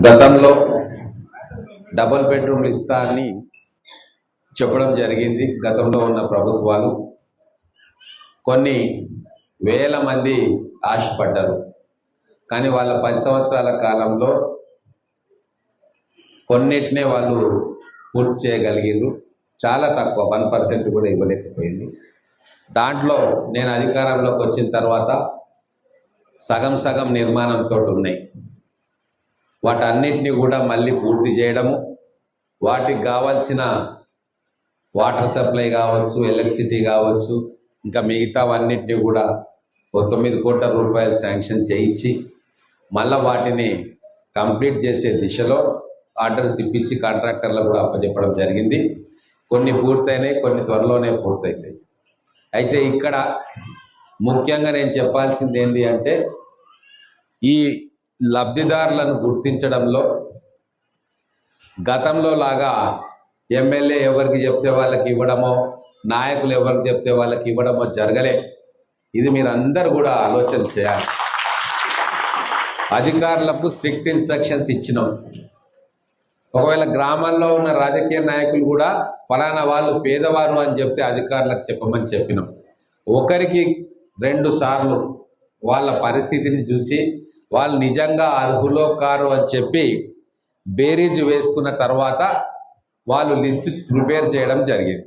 గతంలో డబుల్ బెడ్రూమ్లు ఇస్తా అని చెప్పడం జరిగింది. గతంలో ఉన్న ప్రభుత్వాలు కొన్ని వేల మంది ఆశపడ్డారు. కానీ వాళ్ళ పది సంవత్సరాల కాలంలో కొన్నిటినే వాళ్ళు పూర్తి చేయగలిగారు చాలా తక్కువ వన్ పర్సెంట్ కూడా ఇవ్వలేకపోయింది. దాంట్లో నేను అధికారంలోకి వచ్చిన తర్వాత సగం సగం నిర్మాణంతో ఉన్నాయి. వాటన్నిటిని కూడా మళ్ళీ పూర్తి చేయడము. వాటికి కావాల్సిన వాటర్ సప్లై కావచ్చు ఎలక్ట్రిసిటీ కావచ్చు ఇంకా మిగతావన్నిటిని కూడా తొమ్మిది కోట్ల రూపాయలు శాంక్షన్ చేయించి మళ్ళీ వాటిని కంప్లీట్ చేసే దిశలో ఆర్డర్స్ ఇప్పించి కాంట్రాక్టర్లకు కూడా అప్పచెప్పడం జరిగింది. కొన్ని పూర్తయినాయి కొన్ని త్వరలోనే పూర్తవుతాయి అయితే ఇక్కడ ముఖ్యంగా నేను చెప్పాల్సింది ఏంటి అంటే ఈ లబ్ధిదారులను గుర్తించడంలో గతంలో లాగా ఎమ్మెల్యే ఎవరికి చెప్తే వాళ్ళకి ఇవ్వడమో నాయకులు ఎవరికి చెప్తే వాళ్ళకి ఇవ్వడమో జరగలే. ఇది మీరు అందరు కూడా ఆలోచన చేయాలి. అధికారులకు స్ట్రిక్ట్ ఇన్స్ట్రక్షన్స్ ఇచ్చినాం. ఒకవేళ గ్రామాల్లో ఉన్న రాజకీయ నాయకులు కూడా ఫలానా వాళ్ళు పేదవారు అని చెప్తే అధికారులకు చెప్పమని చెప్పినాం. ఒకరికి రెండు సార్లు వాళ్ళ పరిస్థితిని చూసి వాళ్ళు నిజంగా అర్హులో కారు అని చెప్పి బేరీజు వేసుకున్న తర్వాత వాళ్ళు లిస్ట్ ప్రిపేర్ చేయడం జరిగింది.